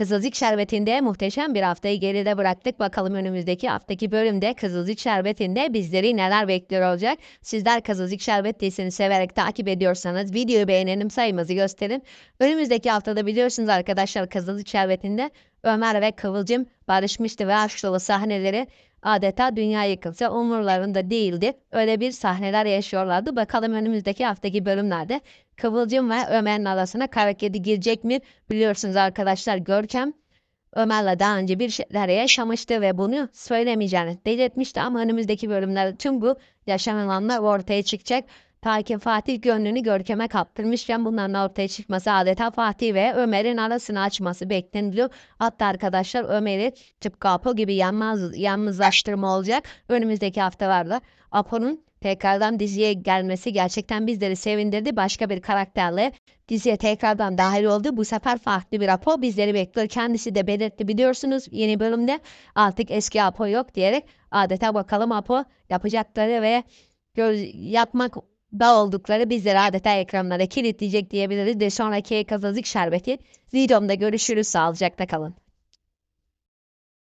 Kızılcık Şerbeti'nde muhteşem bir haftayı geride bıraktık. Bakalım önümüzdeki haftaki bölümde Kızılcık Şerbeti'nde bizleri neler bekliyor olacak. Sizler Kızılcık Şerbet dizisini severek takip ediyorsanız videoyu beğenelim sayımızı gösterin. Önümüzdeki haftada biliyorsunuz arkadaşlar Kızılcık Şerbeti'nde Ömer ve Kıvılcım barışmıştı ve aşk dolu sahneleri adeta dünya yıkılsa umurlarında değildi. Öyle bir sahneler yaşıyorlardı. Bakalım önümüzdeki haftaki bölümlerde Kıvılcım ve Ömer'in arasına kara kedi girecek mi? Biliyorsunuz arkadaşlar Görkem Ömer'le daha önce bir şeyler yaşamıştı ve bunu söylemeyeceğini belirtmişti ama önümüzdeki bölümlerde tüm bu yaşanılanlar ortaya çıkacak. Ta ki Fatih gönlünü Görkem'e kaptırmışken bunların ortaya çıkması adeta Fatih ve Ömer'in arasını açması bekleniliyor. Hatta arkadaşlar Ömer'i tıpkı Apo gibi yanmaz, yalnızlaştırma olacak. Önümüzdeki haftalarda Apo'nun tekrardan diziye gelmesi gerçekten bizleri sevindirdi. Başka bir karakterle diziye tekrardan dahil oldu. Bu sefer farklı bir Apo bizleri bekliyor. Kendisi de belirtti biliyorsunuz yeni bölümde artık eski Apo yok diyerek adeta bakalım Apo yapacakları ve yapmak da oldukları bizleri adeta ekranlara kilitleyecek diyebiliriz. De sonraki kazazık şerbeti videomda görüşürüz. Sağlıcakla kalın.